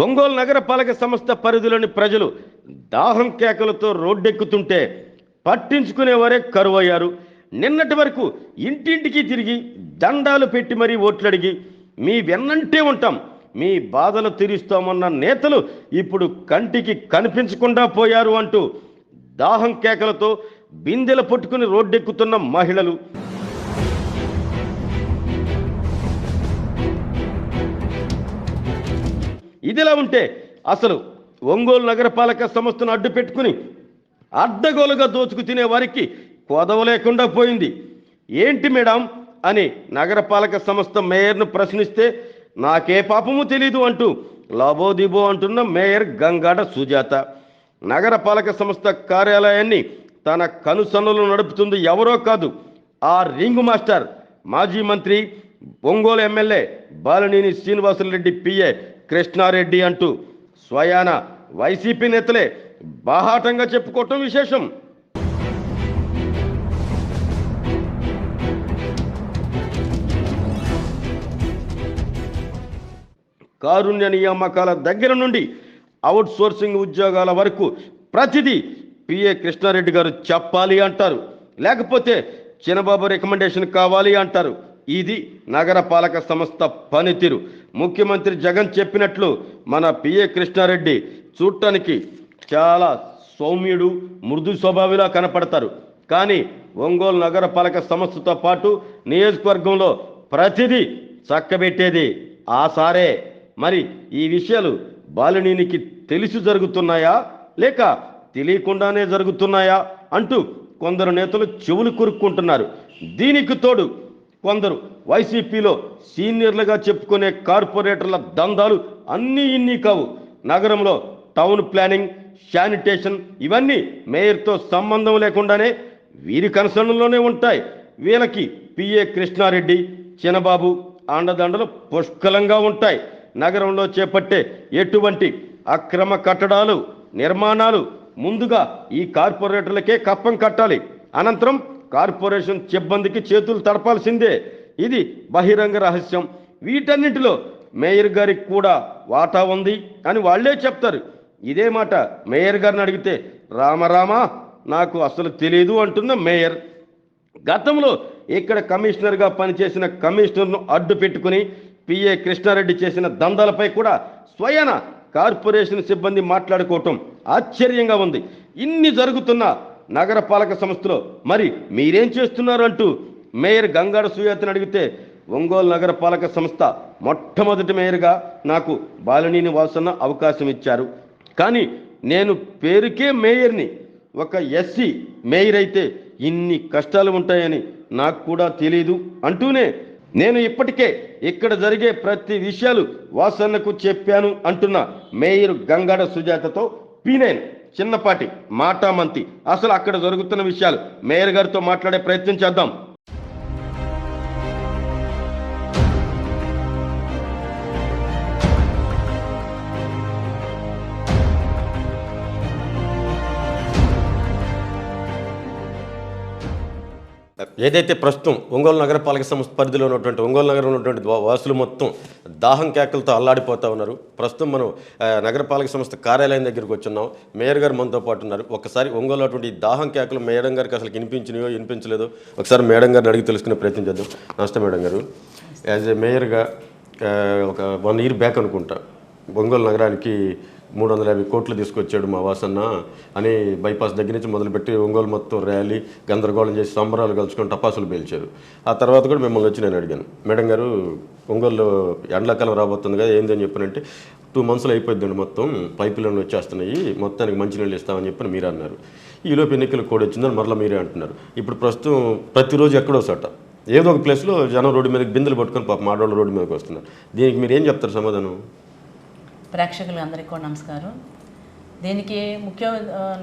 ఒంగోలు నగరపాలక సంస్థ పరిధిలోని ప్రజలు దాహం కేకలతో రోడ్డెక్కుతుంటే పట్టించుకునేవారే కరువయ్యారు. నిన్నటి వరకు ఇంటింటికి తిరిగి దండాలు పెట్టి మరీ ఓట్లడిగి మీ వెన్నంటే ఉంటాం మీ బాధలు తీరుస్తామన్న నేతలు ఇప్పుడు కంటికి కనిపించకుండా పోయారు అంటూ దాహం కేకలతో బిందెలు పట్టుకుని రోడ్డెక్కుతున్న మహిళలు. ఇదిలా ఉంటే అసలు ఒంగోలు నగరపాలక సంస్థను అడ్డు పెట్టుకుని అడ్డగోలుగా దోచుకు తినే వారికి కొదవ లేకుండా పోయింది. ఏంటి మేడం అని నగరపాలక సంస్థ మేయర్ను ప్రశ్నిస్తే నాకే పాపము తెలీదు అంటూ లాబోదిబో అంటున్న మేయర్ గంగాడ సుజాత. నగరపాలక సంస్థ కార్యాలయాన్ని తన కనుసన్నులు నడుపుతుంది ఎవరో కాదు ఆ రింగ్ మాస్టర్ మాజీ మంత్రి ఒంగోలు ఎమ్మెల్యే బాలినేని శ్రీనివాసరెడ్డి పిఏ కృష్ణారెడ్డి అంటూ స్వయాన వైసీపీ నేతలే బాహాటంగా చెప్పుకోవటం విశేషం. కారుణ్య నియామకాల దగ్గర నుండి అవుట్ సోర్సింగ్ ఉద్యోగాల వరకు ప్రతిదీ పిఏ కృష్ణారెడ్డి గారు చెప్పాలి అంటారు. లేకపోతే చిన్నబాబు రికమెండేషన్ కావాలి అంటారు. ఇది నగరపాలక సంస్థ పనితీరు. ముఖ్యమంత్రి జగన్ చెప్పినట్లు మన పిఏ కృష్ణారెడ్డి చూడటానికి చాలా సౌమ్యుడు మృదు స్వభావిలా కనపడతారు. కానీ ఒంగోలు నగరపాలక సంస్థతో పాటు నియోజకవర్గంలో ప్రతిదీ చక్కబెట్టేది ఆ సారే. మరి ఈ విషయాలు బాలినీనికి తెలిసి జరుగుతున్నాయా? లేక తెలియకుండానే జరుగుతున్నాయా? అంటూ కొందరు నేతలు చెవులు కొరుక్కుంటున్నారు. దీనికి తోడు కొందరు వైసీపీలో సీనియర్లుగా చెప్పుకునే కార్పొరేటర్ల దందాలు అన్నీ ఇన్ని కావు. నగరంలో టౌన్ ప్లానింగ్ శానిటేషన్ ఇవన్నీ మేయర్తో సంబంధం లేకుండానే వీరి కనసనలోనే ఉంటాయి. వీళ్ళకి పిఏ కృష్ణారెడ్డి చినబాబు అండదండలు పుష్కలంగా ఉంటాయి. నగరంలో చేపట్టే ఎటువంటి అక్రమ కట్టడాలు నిర్మాణాలు ముందుగా ఈ కార్పొరేటర్లకే కప్పం కట్టాలి. అనంతరం కార్పొరేషన్ సిబ్బందికి చేతులు తడపాల్సిందే. ఇది బహిరంగ రహస్యం. వీటన్నిటిలో మేయర్ గారికి కూడా వాటా ఉంది అని వాళ్ళే చెప్తారు. ఇదే మాట మేయర్ గారిని అడిగితే రామరామా నాకు అసలు తెలియదు అంటున్న మేయర్. గతంలో ఇక్కడ కమిషనర్గా పనిచేసిన కమిషనర్ను అడ్డు పెట్టుకుని పిఏ కృష్ణారెడ్డి చేసిన దందాలపై కూడా స్వయన కార్పొరేషన్ సిబ్బంది మాట్లాడుకోవటం ఆశ్చర్యంగా ఉంది. ఇన్ని జరుగుతున్న నగరపాలక సంస్థలో మరి మీరేం చేస్తున్నారు అంటూ మేయర్ గంగాడ సుయాతని అడిగితే ఒంగోలు నగరపాలక సంస్థ మొట్టమొదటి మేయర్గా నాకు బాలనీని వాసన్న అవకాశం ఇచ్చారు. కానీ నేను పేరుకే మేయర్ని ఒక ఎస్సీ మేయర్ అయితే ఇన్ని కష్టాలు ఉంటాయని నాకు కూడా తెలియదు అంటూనే నేను ఇప్పటికే ఇక్కడ జరిగే ప్రతి విషయాలు వాసన్నకు చెప్పాను అంటున్న మేయర్ గంగాడ సుజాతతో పీనైన్. చిన్నపాటి మాటామంతి. అసలు అక్కడ జరుగుతున్న విషయాలు మేయర్ గారితో మాట్లాడే ప్రయత్నం చేద్దాం. ఏదైతే ప్రస్తుతం ఒంగోలు నగరపాలక సంస్థ పరిధిలో ఉన్నటువంటి ఒంగోలు నగరం ఉన్నటువంటి వాసులు మొత్తం దాహం కేకలతో అల్లాడిపోతూ ఉన్నారు. ప్రస్తుతం మనం నగరపాలక సంస్థ కార్యాలయం దగ్గరికి వచ్చున్నాం. మేయర్ గారు మనతో పాటు ఉన్నారు. ఒకసారి ఒంగోలు అటువంటి దాహం కేకలు మేడం గారికి అసలు వినిపించినాయో వినిపించలేదో ఒకసారి మేడం గారిని అడిగి తెలుసుకునే ప్రయత్నం చేద్దాం. నమస్తే మేడం గారు. యాజ్ ఏ మేయర్గా ఒక వన్ ఇయర్ బ్యాక్ అనుకుంటా ఒంగోలు నగరానికి మూడు వందల యాభై కోట్లు తీసుకొచ్చాడు మా వాసన్న అని బైపాస్ దగ్గర నుంచి మొదలుపెట్టి ఒంగోలు మొత్తం ర్యాలీ గందరగోళం చేసి సంబరాలు కలుసుకొని టపాసులు పేల్చారు. ఆ తర్వాత కూడా మిమ్మల్ని వచ్చి నేను అడిగాను. మేడం గారు ఒంగోలు ఎండాకాలం రాబోతుంది కదా ఏందని చెప్పానంటే టూ మంత్స్లో అయిపోయిందండి మొత్తం పైపు లైన్లు వచ్చేస్తున్నాయి మొత్తానికి మంచినీళ్ళు ఇస్తామని చెప్పని మీరు అన్నారు. ఈలోపు ఎన్నికలు కూడా వచ్చిందని మరలా మీరే అంటున్నారు. ఇప్పుడు ప్రస్తుతం ప్రతిరోజు ఎక్కడో సట ఏదో ఒక ప్లేస్లో జనం రోడ్డు మీదకి బిందెలు పట్టుకొని పాప మాడోళ్ళ రోడ్డు మీదకి వస్తున్నారు. దీనికి మీరు ఏం చెప్తారు సమాధానం? ప్రేక్షకులు అందరికీ కూడా నమస్కారం. దీనికి ముఖ్య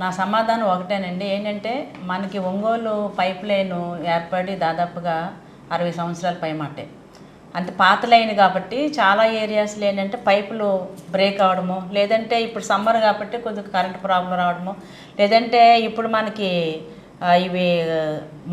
నా సమాధానం ఒకటేనండి. ఏంటంటే మనకి ఒంగోలు పైప్ లైన్ ఏర్పడి దాదాపుగా అరవై సంవత్సరాల పై మాటే. అంత పాత లైన్ కాబట్టి చాలా ఏరియాస్లో ఏంటంటే పైపులు బ్రేక్ అవడము లేదంటే ఇప్పుడు సమ్మర్ కాబట్టి కొద్దిగా కరెంట్ ప్రాబ్లం రావడము లేదంటే ఇప్పుడు మనకి ఇవి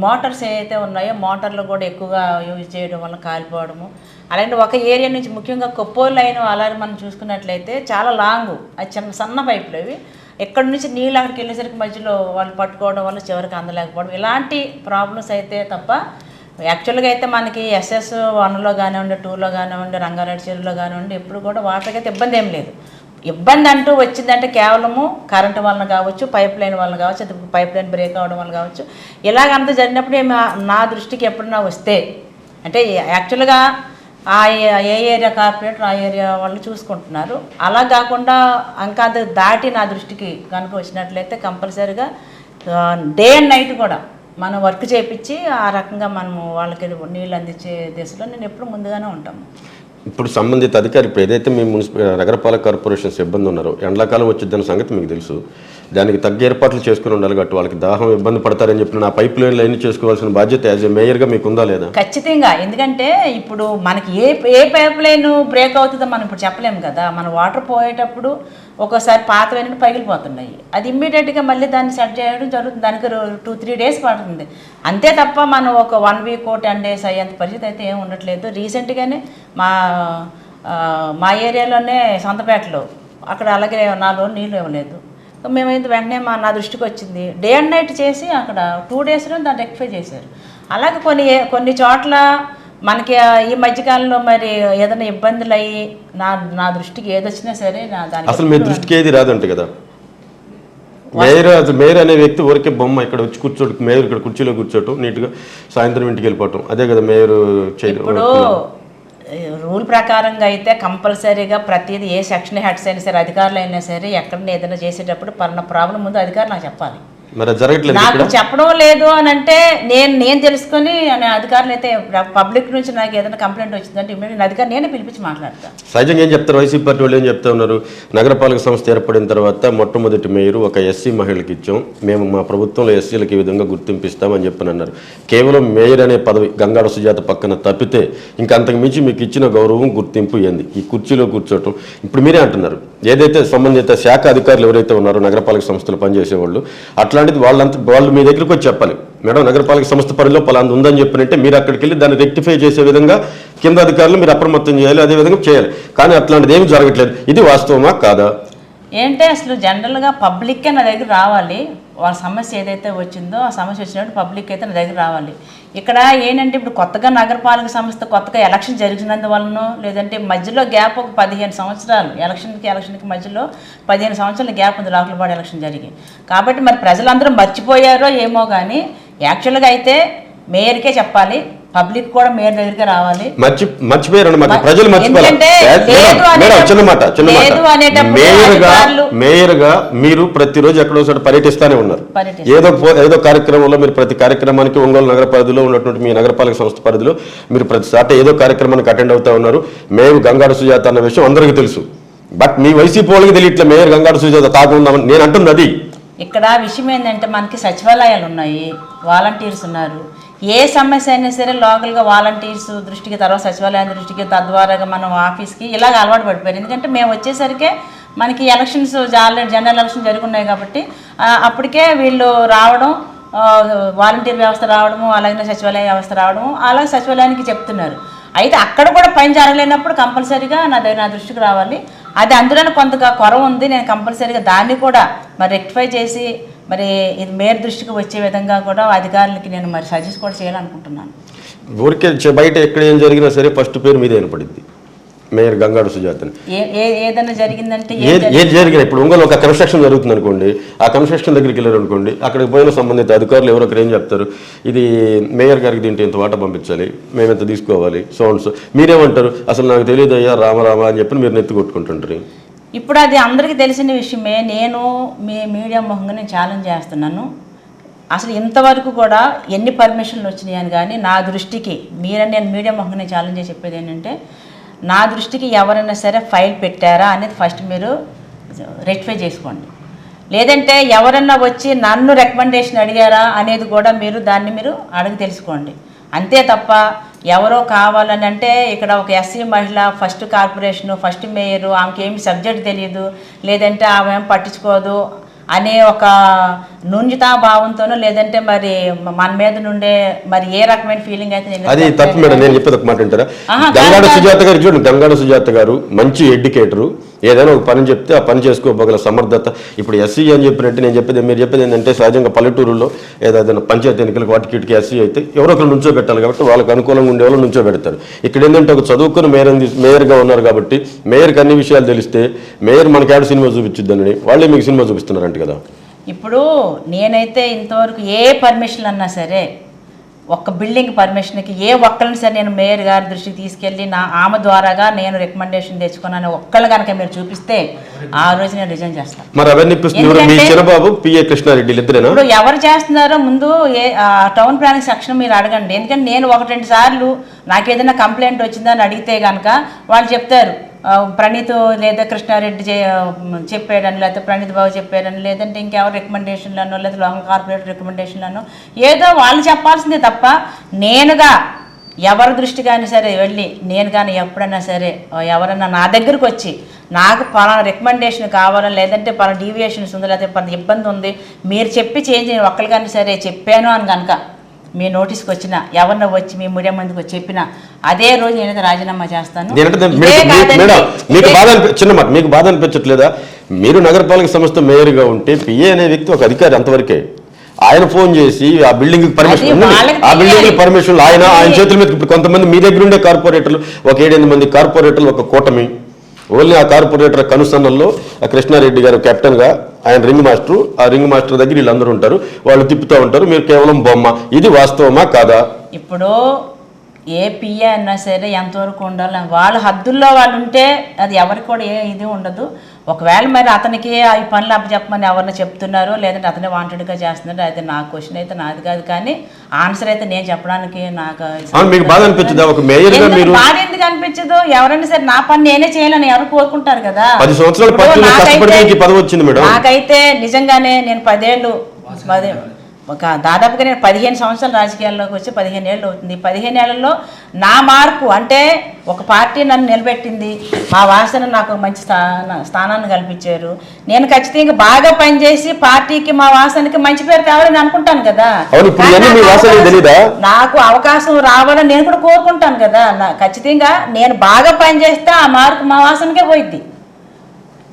మోటార్స్ ఏవైతే ఉన్నాయో మోటార్లు కూడా ఎక్కువగా యూజ్ చేయడం వల్ల కాలిపోవడము అలాంటి ఒక ఏరియా నుంచి ముఖ్యంగా కొప్పోలు లైన్ అలాగే మనం చూసుకున్నట్లయితే చాలా లాంగ్. అది చిన్న సన్న పైపులు అవి. ఎక్కడి నుంచి నీళ్ళు అక్కడికి వెళ్ళేసరికి మధ్యలో వాళ్ళు పట్టుకోవడం వల్ల చివరికి అందలేకపోవడం. ఇలాంటి ప్రాబ్లమ్స్ అయితే తప్ప యాక్చువల్గా అయితే మనకి ఎస్ఎస్ వన్లో కానివ్వండి టూలో కానివ్వండి రంగారెడ్డి చెరువులో కానివ్వండి ఎప్పుడు కూడా వాటర్కైతే ఇబ్బంది ఏం లేదు. ఇబ్బంది అంటూ వచ్చిందంటే కేవలము కరెంటు వలన కావచ్చు పైప్ లైన్ వలన కావచ్చు అది పైప్ లైన్ బ్రేక్ అవ్వడం వల్ల కావచ్చు ఇలాగంతా జరిగినప్పుడు నా దృష్టికి ఎప్పుడన్నా వస్తే అంటే యాక్చువల్గా ఆ ఏ- ఏ ఏరియా కార్పొరేటర్ ఆ ఏరియా వాళ్ళు చూసుకుంటున్నారు. అలా కాకుండా ఇంకా అది దాటి నా దృష్టికి కనుక వచ్చినట్లయితే కంపల్సరీగా డే అండ్ నైట్ కూడా మనం వర్క్ చేయించి ఆ రకంగా మనము వాళ్ళకి నీళ్ళు అందించే దిశలో నేను ఎప్పుడు ముందుగానే ఉంటాము. ఇప్పుడు సంబంధిత అధికారి ఇప్పుడు ఏదైతే మీ మున్సిపల్ నగరపాలక కార్పొరేషన్ సిబ్బంది ఉన్నారో ఎండాకాలం వచ్చిద్దన్న సంగతి మీకు తెలుసు. దానికి తగ్గ ఏర్పాట్లు చేసుకుని ఉండాలి కాబట్టి వాళ్ళకి దాహం ఇబ్బంది పడతారని చెప్పిన నా పైప్ లైన్ లైన్ చేసుకోవాల్సిన బాధ్యత యాజ్ ఏ మేయర్గా మీకు ఉందా లేదా? ఖచ్చితంగా. ఎందుకంటే ఇప్పుడు మనకి ఏ ఏ పైప్ లైన్ బ్రేక్ అవుతుందో మనం ఇప్పుడు చెప్పలేము కదా. మన వాటర్ పోయేటప్పుడు ఒక్కోసారి పాతవన్నీ పగిలిపోతున్నాయి. అది ఇమ్మీడియట్గా మళ్ళీ దాన్ని సెట్ చేయడం జరుగుతుంది. దానికి టూ త్రీ డేస్ పడుతుంది. అంతే తప్ప మనం ఒక వన్ వీక్ టెన్ డేస్ అయ్యేంత పరిస్థితి అయితే ఏం ఉండట్లేదు. రీసెంట్గానే మా మా ఏరియాలోనే సొంతపేటలో అక్కడ అలాగే నాలుగు రోజులు నీళ్ళు ఇవ్వలేదు. మేమైతే వెంటనే మా నా దృష్టికి వచ్చింది. డే అండ్ నైట్ చేసి అక్కడ టూ డేస్లో దాన్ని రెక్టిఫై చేశారు. అలాగే కొన్ని కొన్ని చోట్ల మనకి ఈ మధ్యకాలంలో మరి ఏదైనా ఇబ్బందులు అయ్యి నా నా దృష్టికి ఏది వచ్చినా సరే నా దానికి అసలు మీ దృష్టికి ఏది రాదంట కదా. మేయర్ మేయర్ అనే వ్యక్తి ఊరికే బొమ్మ ఇక్కడ వచ్చి కూర్చోడు మేయర్ ఇక్కడ కుర్చీలో కూర్చోటం నీట్గా సాయంత్రం ఇంటికి వెళ్ళిపోవటం. అదే కదా మేయర్ చేయడం ఇప్పుడు రూల్ ప్రకారంగా అయితే కంపల్సరీగా ప్రతిదీ ఏ సెక్షన్ హెడ్స్ అయినా సరే అధికారులు అయినా సరే ఎక్కడ ఏదైనా చేసేటప్పుడు పలానా ప్రాబ్లం ముందు అధికారులు నాకు చెప్పాలి. మరి జరగట్లేదు నాకు చెప్పడం లేదు అని అంటే నేను నేను తెలుసుకొని అనే అధికారులు అయితే పబ్లిక్ నుంచి నాకు ఏదైనా కంప్లైంట్ వచ్చిందంటే ఇమీడియట్ అధికారి నేనే పిలిపించి మాట్లాడతాను సహజంగా ఏం చెప్తారు? వైసీపీ పార్టీ వాళ్ళు ఏం చెప్తా ఉన్నారు? నగరపాలక సంస్థ ఏర్పడిన తర్వాత మొట్టమొదటి మేయర్ ఒక ఎస్సీ మహిళకి ఇచ్చాం. మేము మా ప్రభుత్వంలో ఎస్సీలకు ఈ విధంగా గుర్తింపు ఇస్తామని చెప్పని అన్నారు. కేవలం మేయర్ అనే పదవి గంగాడ సుజాత పక్కన తప్పితే ఇంకా అంతకు మించి మీకు ఇచ్చిన గౌరవం గుర్తింపు ఏంది? ఈ కుర్చీలో కూర్చోవటం ఇప్పుడు మీరే అంటున్నారు. ఏదైతే సంబంధిత శాఖ అధికారులు ఎవరైతే ఉన్నారో నగరపాలక సంస్థలు పనిచేసే వాళ్ళు అట్లాంటిది వాళ్ళంతా వాళ్ళు మీ దగ్గరికి వచ్చి చెప్పాలి. మేడం నగరపాలక సంస్థ పరిధిలో పలాంది ఉందని చెప్పినంటే మీరు అక్కడికి వెళ్ళి దాన్ని రెక్టిఫై చేసే విధంగా కింద అధికారులు మీరు అప్రమత్తం చేయాలి అదే విధంగా చేయాలి. కానీ అట్లాంటిది ఏమి జరగట్లేదు. ఇది వాస్తవమా కాదా? ఏంటంటే అసలు జనరల్గా పబ్లిక్కే నా దగ్గర రావాలి. వాళ్ళ సమస్య ఏదైతే వచ్చిందో ఆ సమస్య వచ్చినట్టు పబ్లిక్ అయితే నా దగ్గర రావాలి. ఇక్కడ ఏంటంటే ఇప్పుడు కొత్తగా నగరపాలక సంస్థ కొత్తగా ఎలక్షన్ జరిగినందువలన లేదంటే మధ్యలో గ్యాప్ ఒక పదిహేను సంవత్సరాలు ఎలక్షన్కి ఎలక్షన్కి మధ్యలో పదిహేను సంవత్సరాల గ్యాప్ ఉంది లోకలపాడు ఎలక్షన్ జరిగి. కాబట్టి మరి ప్రజలందరూ మర్చిపోయారో ఏమో కానీ యాక్చువల్గా అయితే మేయర్కే చెప్పాలి. పబ్లిక్ కూడా మేయర్ దగ్గరికి రావాలి. మర్చి మర్చిపోయారండి ప్రజలు మర్చిపోయారు. మేయర్గా మీరు ప్రతిరోజు ఎక్కడో చోట పర్యటిస్తానే ఉన్నారు. ఏదో ఏదో కార్యక్రమంలో మీరు ప్రతి కార్యక్రమానికి ఒంగోలు నగర పరిధిలో ఉన్నటువంటి మీ నగరపాలక సంస్థ పరిధిలో మీరు ప్రతి సాట ఏదో కార్యక్రమానికి అటెండ్ అవుతా ఉన్నారు. మేము గంగాడ సుజాత అన్న విషయం అందరికీ తెలుసు. బట్ మీ వైసీపీ వాళ్ళకి తెలియట్లే మేయర్ గంగాడ సుజాత తాకుందామని నేను అంటుంది అది ఇక్కడ విషయం ఏంటంటే మనకి సచివాలయాలు ఉన్నాయి వాలంటీర్స్ ఉన్నారు. ఏ సమస్య అయినా సరే లోకల్గా వాలంటీర్స్ దృష్టికి తర్వాత సచివాలయం దృష్టికి తద్వారాగా మనం ఆఫీస్కి ఇలాగ అలవాటు పడిపోయారు. ఎందుకంటే మేము వచ్చేసరికే మనకి ఎలక్షన్స్ ఆల్రెడీ జనరల్ ఎలక్షన్ జరుగున్నాయి కాబట్టి అప్పటికే వీళ్ళు రావడం వాలంటీర్ వ్యవస్థ రావడము అలాగే సచివాలయ వ్యవస్థ రావడము అలాగే సచివాలయానికి చెప్తున్నారు. అయితే అక్కడ కూడా పని జరగలేనప్పుడు కంపల్సరీగా నా దగ్గర నా దృష్టికి రావాలి. అది అందులోనే కొంత కొరవ ఉంది. నేను కంపల్సరీగా దాన్ని కూడా మరి రెక్టిఫై చేసి మరి ఇది మేయర్ దృష్టికి వచ్చే విధంగా కూడా అధికారులకి నేను మరి సజెస్ట్ కూడా చేయాలనుకుంటున్నాను. ఊరికే బయట ఎక్కడ ఏం జరిగినా సరే ఫస్ట్ పేరు మీద వినపడింది మేయర్ గంగాడ సుజాతని. ఏదైనా జరిగిందంటే ఏది ఏది జరిగినా ఇప్పుడు ఒంగోలు ఒక కన్స్ట్రక్షన్ జరుగుతుంది అనుకోండి ఆ కన్స్ట్రక్షన్ దగ్గరికి వెళ్ళారు అనుకోండి అక్కడికి పోయిన సంబంధిత అధికారులు ఎవరో ఒకరు ఏం చెప్తారు? ఇది మేయర్ గారికి దీంట్లో ఇంత వాట పంపించాలి మేము ఎంత తీసుకోవాలి సౌండ్స్ మీరేమంటారు? అసలు నాకు తెలియదు అయ్యా రామరామ అని చెప్పి మీరు నెత్తి కొట్టుకుంటుంటారు ఇప్పుడు అది అందరికీ తెలిసిన విషయమే నేను మీ మీడియా ముఖంగా నేను ఛాలెంజ్ చేస్తున్నాను. అసలు ఇంతవరకు కూడా ఎన్ని పర్మిషన్లు వచ్చినాయి అని కానీ నా దృష్టికి మీరని నేను మీడియా నేను ఛాలెంజ్ చేసి చెప్పేది ఏంటంటే నా దృష్టికి ఎవరైనా సరే ఫైల్ పెట్టారా అనేది ఫస్ట్ మీరు రెక్టిఫై చేసుకోండి. లేదంటే ఎవరన్నా వచ్చి నన్ను రికమెండేషన్ అడిగారా అనేది కూడా మీరు దాన్ని మీరు అడిగి తెలుసుకోండి. అంతే తప్ప ఎవరో కావాలని అంటే ఇక్కడ ఒక ఎస్సీ మహిళ ఫస్ట్ కార్పొరేషను ఫస్ట్ మేయరు ఆమెకి ఏమి సబ్జెక్ట్ తెలియదు లేదంటే ఆమె ఏం పట్టించుకోదు అనే ఒక నూన్యతా భావంతోనో లేదంటే మరి మన మీద నుండే మరి ఏ రకమైన ఫీలింగ్ అయితే అది తప్పు మేడం నేను చెప్పేది ఒక మాట వింటారా? గంగాడ సుజాత గారు చూడండి గంగాడ సుజాత గారు మంచి ఎడ్యుకేటరు ఏదైనా ఒక పని చెప్తే ఆ పని చేసుకోగల సమర్థత. ఇప్పుడు ఎస్సీ అని చెప్పినట్టు నేను చెప్పేది మీరు చెప్పేది ఏంటంటే సహజంగా పల్లెటూరులో ఏదైనా పంచాయతీ ఎన్నికలకు వాటికి ఇటుకి ఎస్సీ అయితే ఎవరో ఒకరు నుంచో పెట్టాలి కాబట్టి వాళ్ళకి అనుకూలంగా ఉండే వాళ్ళు నుంచో పెడతారు ఇక్కడ ఏంటంటే ఒక చదువుకుని మేయర్ మేయర్గా ఉన్నారు కాబట్టి మేయర్కి అన్ని విషయాలు తెలిస్తే మేయర్ మనకి ఆడ సినిమా చూపించిద్దని వాళ్ళే మీకు సినిమా చూపిస్తున్నారంట కదా. ఇప్పుడు నేనైతే ఇంతవరకు ఏ పర్మిషన్ అన్నా సరే ఒక్క బిల్డింగ్ పర్మిషన్కి ఏ ఒక్కరిని సరే నేను మేయర్ గారి దృష్టికి తీసుకెళ్ళి నా ఆమె ద్వారాగా నేను రికమెండేషన్ తెచ్చుకున్నాను. ఒక్కళ్ళు కనుక మీరు చూపిస్తే ఆ రోజు నేను రిజైన్ చేస్తాను. మరి అవన్నీ పిఏ కృష్ణారెడ్డి ఇప్పుడు ఎవరు చేస్తున్నారో ముందు ఏ టౌన్ ప్లానింగ్ సెక్షన్ మీరు అడగండి. ఎందుకంటే నేను ఒకటి రెండు సార్లు నాకు ఏదైనా కంప్లైంట్ వచ్చిందని అడిగితే కనుక వాళ్ళు చెప్తారు. ప్రణీత్ లేదా కృష్ణారెడ్డి చే- చెప్పాడని లేకపోతే ప్రణీత్ బాబు చెప్పాడని లేదంటే ఇంకెవరు రికమెండేషన్లను లేదా లోకల్ కార్పొరేటర్ రికమెండేషన్లను ఏదో వాళ్ళు చెప్పాల్సిందే తప్ప నేనుగా ఎవరి దృష్టి కానీ సరే వెళ్ళి నేను కానీ ఎప్పుడైనా సరే ఎవరైనా నా దగ్గరకు వచ్చి నాకు పలానా రికమెండేషన్ కావాలని లేదంటే పలానా డీవియేషన్స్ ఉంది లేకపోతే పలానా ఇబ్బంది ఉంది మీరు చెప్పి చేంజ్ ఒక్కరికైనా ఒక్కరు కానీ సరే చెప్పాను అని కనుక మీ నోటీస్కి వచ్చిన ఎవరినో వచ్చి మీ మీడియా మందికి వచ్చి చెప్పిన అదే రోజు నేనైతే రాజీనామా చేస్తాను. మీకు- బాధ చిన్న మాట మీకు బాధ అనిపించట్లేదా? మీరు నగరపాలక సంస్థ మేయర్గా ఉంటే పిఏ అనే వ్యక్తి ఒక అధికారి అంతవరకే. ఆయన ఫోన్ చేసి ఆ బిల్డింగ్ పర్మిషన్ ఆ బిల్డింగ్. పర్మిషన్ ఆయన ఆయన. చేతుల మీద కొంతమంది మీ దగ్గర ఉండే కార్పొరేటర్లు ఒక ఏడెనిమిది మంది కార్పొరేటర్లు ఒక కూటమి. ఓన్లీ ఆ కార్పొరేటర్ కనుసన్నల్లో ఆ కృష్ణారెడ్డి గారు కెప్టెన్గా ఆయన రింగ్ మాస్టర్ ఆ రింగ్ మాస్టర్ దగ్గర వీళ్ళందరూ ఉంటారు. వాళ్ళు తిప్పుతూ ఉంటారు మీరు కేవలం బొమ్మ. ఇది వాస్తవమా కాదా? ఇప్పుడు ఏ పిఏ అయినా సరే ఎంతవరకు ఉండాలి? వాళ్ళ హద్దుల్లో వాళ్ళు ఉంటే అది ఎవరికి కూడా ఏ ఇది ఉండదు. ఒకవేళ మరి అతనికి ఈ పనులు అప్పచెప్పమని ఎవరిని చెప్తున్నారు లేదంటే అతనే వాంటెడ్గా చేస్తున్నారు అయితే నా క్వశ్చన్ అయితే నాది కాదు కానీ ఆన్సర్ అయితే నేను చెప్పడానికి నాకు మీకు బాధ అనిపించదా? ఒక ఎందుకు మీరు- బాధ ఎందుకు అనిపించదు? ఎవరైనా సరే నా పని నేనే చేయాలని ఎవరు కోరుకుంటారు కదా? పది సంవత్సరాలు నాకైతే- నిజంగానే నేను పదేళ్ళు పది ఒక దాదాపుగా నేను పదిహేను సంవత్సరాలు రాజకీయాల్లోకి వచ్చి పదిహేను ఏళ్ళు అవుతుంది. పదిహేను ఏళ్ళలో నా మార్పు అంటే ఒక పార్టీ నన్ను నిలబెట్టింది. మా వాసన నాకు మంచి స్థాన స్థానాన్ని కల్పించారు. నేను ఖచ్చితంగా బాగా పనిచేసి పార్టీకి మా వాసనకి మంచి పేరు తేవాలని అనుకుంటాను కదా. నాకు అవకాశం- రావాలని నేను కూడా కోరుకుంటాను కదా. నా ఖచ్చితంగా నేను బాగా పనిచేస్తే ఆ మార్కు మా వాసనకే పోయిద్ది.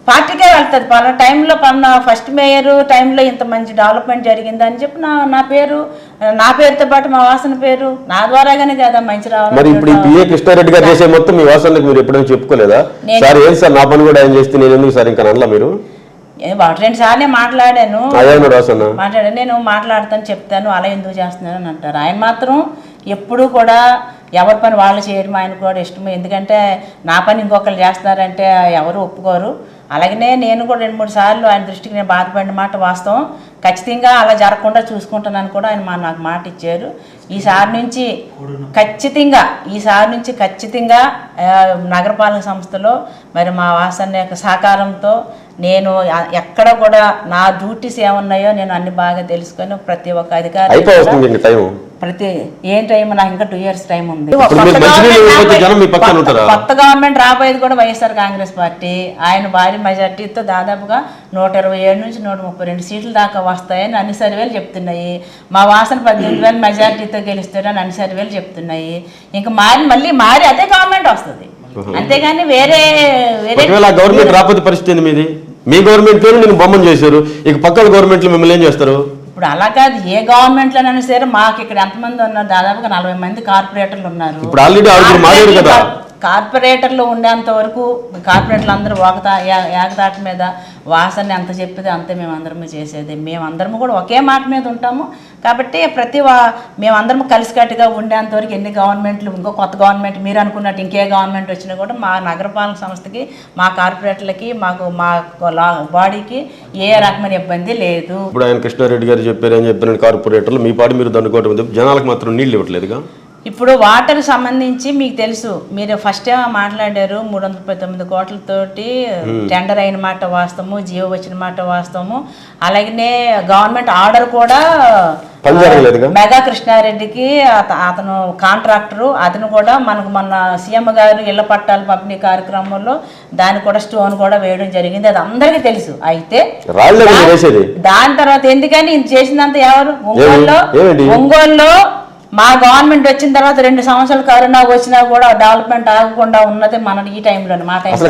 పార్టీకే వెళ్తుంది. పలానా టైంలో పలానా ఫస్ట్ మేయర్ టైంలో ఇంత మంచి డెవలప్మెంట్ జరిగింది అని చెప్పి నా నా పేరు నా పేరుతో పాటు మా వాసన పేరు నా ద్వారాగానే కదా మంచి మరి ఇప్పుడు ఈ రావాలి పిఏ కృష్ణారెడ్డి గారు చేసే మొత్తం మీ వాసనకు మీరు ఎప్పుడైనా చెప్పుకోలేదా? సార్ ఏం సార్ నా పని కూడా ఆయన చేస్తే నేను ఎందుకు సార్ ఇంకా అనలా మీరు? రెండు సార్లే మాట్లాడాను. మాట్లాడాను నేను మాట్లాడతాను చెప్తాను అలా ఎందుకు చేస్తున్నాను అని అంటారు. ఆయన మాత్రం ఎప్పుడూ కూడా ఎవరి పని వాళ్ళు చేయడం ఆయన కూడా ఇష్టం ఎందుకంటే నా పని ఇంకొకరు చేస్తున్నారంటే ఎవరు ఒప్పుకోరు. అలాగనే నేను కూడా రెండు మూడు సార్లు ఆయన దృష్టికి నేను బాధపడిన మాట వాస్తవం. ఖచ్చితంగా అలా జరగకుండా చూసుకుంటానని కూడా ఆయన మా నాకు మాట ఇచ్చారు. ఈసారి నుంచి ఖచ్చితంగా ఈసారి నుంచి ఖచ్చితంగా నగరపాలక సంస్థలో మరి మా వాసన యొక్క సహకారంతో నేను ఎక్కడ కూడా నా డ్యూటీస్ ఏమున్నాయో నేను అన్ని బాగా తెలుసుకొని ప్రతి ఒక్క అధికారి ప్రతి ఏం టైం నాకు ఇంకా టూ ఇయర్స్ టైం ఉంది. కొత్త గవర్నమెంట్ రాబోయేది కూడా వైఎస్ఆర్ కాంగ్రెస్ పార్టీ. ఆయన భారీ మెజార్టీతో దాదాపుగా నూట ఇరవై ఏడు నుంచి నూట ముప్పై రెండు సీట్ల దాకా వస్తాయని అన్ని సర్వేలు చెప్తున్నాయి. మా వాసన పద్దెనిమిది వేల మెజార్టీతో గెలుస్తారని అన్ని సర్వేలు చెప్తున్నాయి. ఇంకా మారి మళ్ళీ మారి అదే గవర్నమెంట్ వస్తుంది. అంతేగాని వేరే వేరే గవర్నమెంట్ రాకపోతే పరిస్థితి మీది? మీ గవర్నమెంట్లోనే నేను బొమ్మను చేశారు. ఇక పక్కన గవర్నమెంట్లో మిమ్మల్ని ఏం చేస్తారు? ఇప్పుడు అలా కాదు ఏ గవర్నమెంట్లోనైనా సరే మాకు ఇక్కడ ఎంతమంది ఉన్నారు? దాదాపుగా నలభై మంది కార్పొరేటర్లు ఉన్నారు. ఇప్పుడు ఆల్రెడీ ఆరుగురు మారారు కదా. కార్పొరేటర్లు ఉండేంత వరకు కార్పొరేటర్లు అందరూ ఒకతా ఏ- ఏకతాటి మీద వాసన ఎంత చెప్పేది అంతే మేమందరము చేసేది. మేమందరము కూడా ఒకే మాట మీద ఉంటాము. కాబట్టి ప్రతి వా మేమందరం కలిసికట్టుగా ఉండేంత వరకు ఎన్ని గవర్నమెంట్లు ఇంకో కొత్త గవర్నమెంట్ మీరు అనుకున్నట్టు ఇంకే గవర్నమెంట్ వచ్చినా కూడా మా నగరపాలక సంస్థకి మా కార్పొరేటర్లకి మాకు మా బాడీకి ఏ రకమైన ఇబ్బంది లేదు. ఇప్పుడు ఆయన కృష్ణారెడ్డి గారు చెప్పారు అని చెప్పిన కార్పొరేటర్లు మీ పాటు మీరు దండుకోవడం జనాలకు మాత్రం నీళ్ళు ఇవ్వట్లేదుగా? ఇప్పుడు వాటర్ సంబంధించి మీకు తెలుసు మీరు ఫస్ట్ ఏమో మాట్లాడారు మూడు వందల తొమ్మిది కోట్లతోటి టెండర్ అయిన మాట వాస్తవము జియో వచ్చిన మాట వాస్తవము. అలాగనే గవర్నమెంట్ ఆర్డర్ కూడా మెగా కృష్ణారెడ్డికి అత- అతను కాంట్రాక్టరు. అతను కూడా మనకు మన సీఎం గారు ఇళ్ళ పట్టాలు పంపిణీ కార్యక్రమంలో దాన్ని కూడా స్టోన్ కూడా వేయడం జరిగింది. అది అందరికీ తెలుసు. అయితే దాని తర్వాత ఎందుకని ఇది చేసిందంత ఎవరు? ఒంగోలులో? ఒంగోలులో మా గవర్నమెంట్ వచ్చిన తర్వాత రెండు సంవత్సరాలు కరోనా వచ్చినా కూడా డెవలప్మెంట్ ఆగకుండా ఉన్నది మన ఈ టైంలోనే మా టైంలో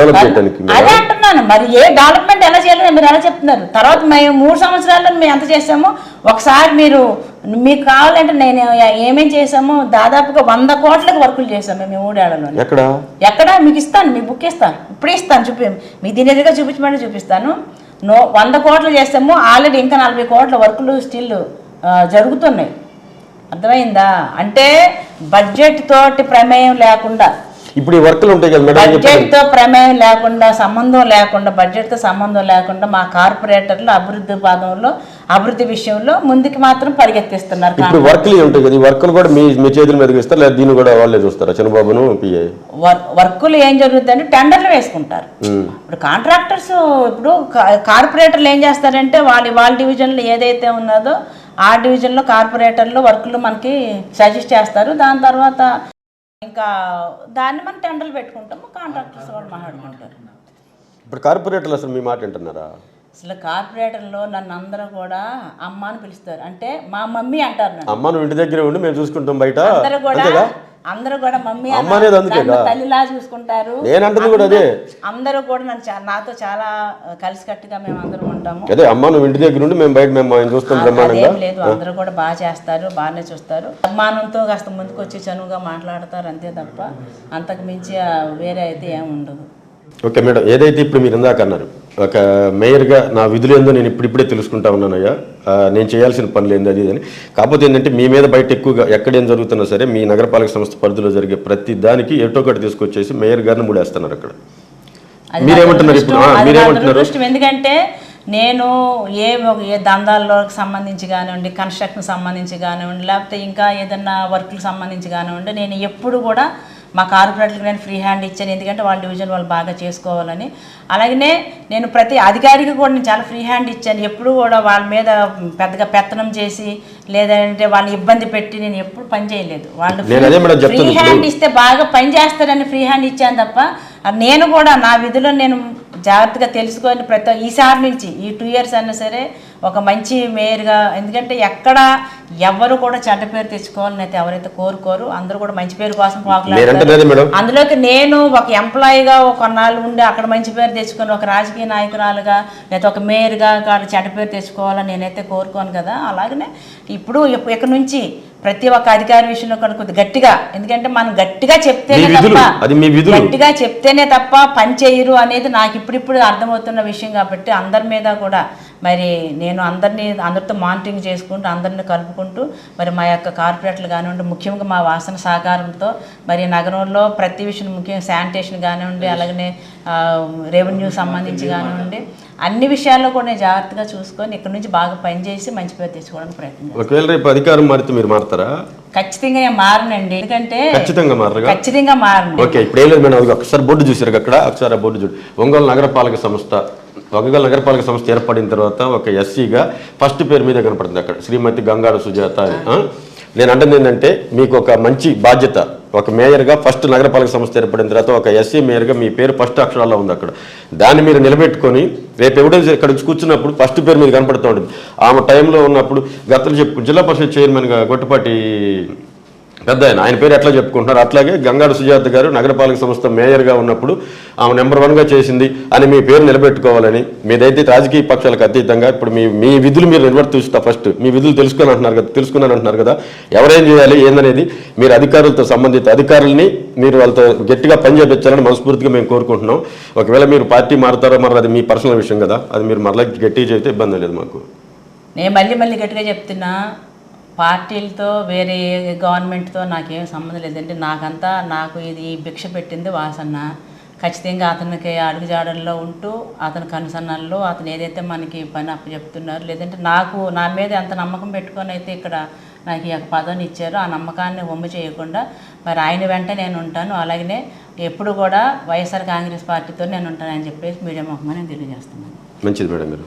డెవలప్ చేయడానికి అదే అంటున్నాను. మరి ఏ డెవలప్మెంట్ ఎలా చేయాలని మీరు ఎలా చెప్తున్నారు? తర్వాత మేము మూడు సంవత్సరాల్లో మేము ఎంత చేసామో ఒకసారి మీరు మీకు కావాలంటే నేను ఏమేం చేసామో దాదాపుగా వంద కోట్లకు వర్కులు చేసాము మేము మూడేళ్ళలో ఎక్కడ? ఎక్కడ? మీకు ఇస్తాను మీ బుక్ ఇస్తాను. ఇప్పుడే ఇస్తాను చూపి. మీ దీని ఎదురుగా చూపించమని చూపిస్తాను. నో వంద కోట్లు చేస్తాము ఆల్రెడీ ఇంకా నలభై కోట్ల వర్కులు స్టిల్ జరుగుతున్నాయి. అర్థమైందా? అంటే బడ్జెట్ తోటి ప్రమేయం లేకుండా. ఇప్పుడు ఈ వర్క్లు ఉంటాయి కదా బడ్జెట్తో ప్రమేయం లేకుండా సంబంధం లేకుండా బడ్జెట్తో సంబంధం లేకుండా మా కార్పొరేటర్లు అభివృద్ధి పాదంలో అభివృద్ధి విషయంలో ముందుకు మాత్రం పరిగెత్తిస్తున్నారు ఇప్పుడు వర్క్లు ఉంటాయి కదా ఈ వర్క్లు కూడా మీ మీ చేతుల మీదకి ఇస్తారు లేదా దీన్ని కూడా వాళ్ళే చూస్తారా? చంద్రబాబును వర్- వర్కులు ఏం జరుగుతుందంటే టెండర్లు వేసుకుంటారు. ఇప్పుడు కాంట్రాక్టర్స్ ఇప్పుడు కార్పొరేటర్లు ఏం చేస్తారంటే వాళ్ళ వాళ్ళ డివిజన్లో ఏదైతే ఉన్నదో ఆ డివిజన్లో కార్పొరేటర్లు వర్కులు మనకి సజెస్ట్ చేస్తారు. దాని తర్వాత ఇంకా దాన్ని మనం టెండర్లు పెట్టుకుంటాము కాంట్రాక్టర్స్ వాళ్ళు మాట్లాడుకుంటారు. ఇప్పుడు కార్పొరేటర్లు అసలు మీ మాట వింటున్నారా? అసలు కార్పొరేటర్లో నన్ను అందరూ కూడా అమ్మ అని పిలుస్తారు. అంటే మా మమ్మీ అంటారు నన్ను. అమ్మ నువ్వు ఇంటి దగ్గరే ఉండి మేము చూసుకుంటాం బయట. అందరూ కూడా అందరూ కూడా మమ్మీ అమ్మ అనేది తల్లిలా చూసుకుంటారు. కూడా అదే. అందరూ కూడా నన్ను నాతో చాలా కలిసికట్టుగా మేము అందరం ఉంటాము. అదే అమ్మ నువ్వు ఇంటి దగ్గర ఉండి మేము బయట మేము ఆయన చూస్తాం బ్రహ్మాండంగా. లేదు అందరూ కూడా బాగా చేస్తారు బాగానే చూస్తారు. అభిమానంతో కాస్త ముందుకు వచ్చి చనువుగా మాట్లాడతారు అంతే తప్ప అంతకు మించి వేరే అయితే ఏమి ఉండదు. ఓకే మేడం ఏదైతే ఇప్పుడు మీరు ఇందాక అన్నారు ఒక మేయర్గా నా విధులు ఏందో నేను ఇప్పుడిప్పుడే తెలుసుకుంటా ఉన్నానయ్యా. నేను చేయాల్సిన పనులు ఏంది అది అని. కాకపోతే ఏంటంటే మీ మీద బయట ఎక్కువగా ఎక్కడేం జరుగుతున్నా సరే మీ నగరపాలక సంస్థ పరిధిలో జరిగే ప్రతి దానికి ఎటో ఒకటి తీసుకొచ్చేసి మేయర్ గారిని మూడేస్తున్నారు అక్కడ. మీరేమంటున్నారు ఇప్పుడు? మీరేమంటున్నారు? ఎందుకంటే నేను ఏ ఒక- ఏ దందాల్లో సంబంధించి కానివ్వండి కన్స్ట్రక్షన్ సంబంధించి కానివ్వండి లేకపోతే ఇంకా ఏదన్నా వర్క్కి సంబంధించి కానివ్వండి నేను ఎప్పుడు కూడా మా కార్పొరేట్లకు నేను ఫ్రీ హ్యాండ్ ఇచ్చాను. ఎందుకంటే వాళ్ళ డివిజన్ వాళ్ళు బాగా చేసుకోవాలని. అలాగనే నేను ప్రతి అధికారికి కూడా నేను చాలా ఫ్రీ హ్యాండ్ ఇచ్చాను. ఎప్పుడు కూడా వాళ్ళ మీద పెద్దగా పెత్తనం చేసి లేదంటే వాళ్ళని ఇబ్బంది పెట్టి నేను ఎప్పుడు పని చేయలేదు. వాళ్ళు ఫ్రీ. హ్యాండ్ ఇస్తే బాగా పని చేస్తారని ఫ్రీ హ్యాండ్ ఇచ్చాను తప్ప నేను కూడా నా విధులో నేను జాగ్రత్తగా తెలుసుకొని ప్రతి ఈసారి నుంచి ఈ టూ ఇయర్స్ అయినా సరే ఒక మంచి మేయర్గా ఎందుకంటే ఎక్కడ ఎవరు కూడా చెడ్డ పేరు తెచ్చుకోవాలని అయితే ఎవరైతే కోరుకోరు అందరూ కూడా మంచి పేరు కోసం మేడం. అందులోకి నేను ఒక ఎంప్లాయీగా ఒక కొన్నాళ్ళు ఉండి అక్కడ మంచి పేరు తెచ్చుకొని ఒక రాజకీయ నాయకురాలుగా లేదా ఒక మేయర్గా కాదు చెడ్డ పేరు తెచ్చుకోవాలని నేనైతే కోరుకోను కదా అలాగనే ఇప్పుడు ఇప్పు- ఇక్కడ నుంచి ప్రతి ఒక్క అధికారి విషయంలో కూడా కొద్దిగా గట్టిగా ఎందుకంటే మనం గట్టిగా చెప్తేనే తప్ప. గట్టిగా చెప్తేనే తప్ప పని చేయరు అనేది నాకు ఇప్పుడిప్పుడు అర్థమవుతున్న విషయం కాబట్టి అందరి మీద కూడా మరి నేను అందరినీ అందరితో మానిటరింగ్ చేసుకుంటూ అందరిని కలుపుకుంటూ మరి మా యొక్క కార్పొరేట్లు కానివ్వండి ముఖ్యంగా మా వాసన సహకారంతో మరి నగరంలో ప్రతి విషయం ముఖ్యంగా శానిటేషన్ కానివ్వండి అలాగనే రెవెన్యూ సంబంధించి కానివ్వండి అన్ని విషయాల్లో కూడా నేను జాగ్రత్తగా చూసుకొని ఇక్కడ నుంచి బాగా పనిచేసి మంచి పేరు తెచ్చుకోవడానికి ప్రయత్నం. ఒకవేళ రేపు అధికారం మారితే మీరు మారుతారా? ఖచ్చితంగా నేను మారనండి. ఎందుకంటే ఖచ్చితంగా మారరుగా? ఖచ్చితంగా మారను ఓకే ఇప్పుడు ఏం లేదు మేడం ఒకసారి బోర్డు చూసారు అక్కడ? ఒకసారి ఆ బోర్డు చూడు. ఒంగోలు నగరపాలక సంస్థ ఒంగోలు నగరపాలక సంస్థ ఏర్పడిన తర్వాత ఒక ఎస్సీగా ఫస్ట్ పేరు మీద కనపడుతుంది అక్కడ. శ్రీమతి గంగాడ సుజాత అని. నేను అంటుంది ఏంటంటే మీకు ఒక మంచి బాధ్యత. ఒక మేయర్గా ఫస్ట్ నగరపాలక సంస్థ ఏర్పడిన తర్వాత ఒక ఎస్సీ మేయర్గా మీ పేరు ఫస్ట్ అక్షరాల్లో ఉంది అక్కడ. దాన్ని మీరు నిలబెట్టుకొని రేపు ఎవిడెన్స్ ఇక్కడ కూర్చున్నప్పుడు ఫస్ట్ పేరు మీద కనపడుతూ ఉంటుంది. ఆమె టైంలో ఉన్నప్పుడు గతంలో చెప్పు జిల్లా పరిషత్ చైర్మన్గా గొట్టపాటి పెద్ద ఆయన. ఆయన పేరు ఎట్లా చెప్పుకుంటున్నారు? అట్లాగే గంగాడు సుజాత గారు నగరపాలక సంస్థ మేయర్గా ఉన్నప్పుడు ఆమె నెంబర్ వన్గా చేసింది అని మీ పేరు నిలబెట్టుకోవాలని. మీదైతే రాజకీయ పక్షాలకు అతీతంగా ఇప్పుడు మీ మీ విధులు మీరు నిర్వర్తిస్తా ఫస్ట్. మీ విధులు తెలుసుకొని అంటున్నారు కదా తెలుసుకున్నాను అంటున్నారు కదా. ఎవరేం చేయాలి ఏందనేది మీరు అధికారులతో సంబంధిత అధికారుల్ని మీరు వాళ్ళతో గట్టిగా పనిచేపించాలని మనస్ఫూర్తిగా మేము కోరుకుంటున్నాం. ఒకవేళ మీరు పార్టీ మారుతారో మరి అది మీ పర్సనల్ విషయం కదా. అది మీరు మరలా గట్టిగా చెబితే ఇబ్బంది లేదు మాకు. నేను మళ్ళీ మళ్ళీ గట్టిగా చెప్తున్నా పార్టీలతో వేరే గవర్నమెంట్తో నాకేం సంబంధం లేదంటే నాకంతా నాకు ఇది భిక్ష పెట్టింది వాసన్న ఖచ్చితంగా అతనికి అడుగుజాడల్లో ఉంటూ అతని కనుసన్నల్లో అతను ఏదైతే మనకి పని అప్పచెప్తున్నారు లేదంటే నాకు నా మీద ఎంత నమ్మకం పెట్టుకొని అయితే ఇక్కడ నాకు ఈ యొక్క పదవిని ఇచ్చారో ఆ నమ్మకాన్ని వమ్ము చేయకుండా మరి ఆయన వెంట నేను ఉంటాను. అలాగనే ఎప్పుడు కూడా వైఎస్ఆర్ కాంగ్రెస్ పార్టీతో నేను ఉంటానని చెప్పేసి మీడియా ముఖంగా నేను తెలియజేస్తున్నాను. మంచిది మేడం మీరు.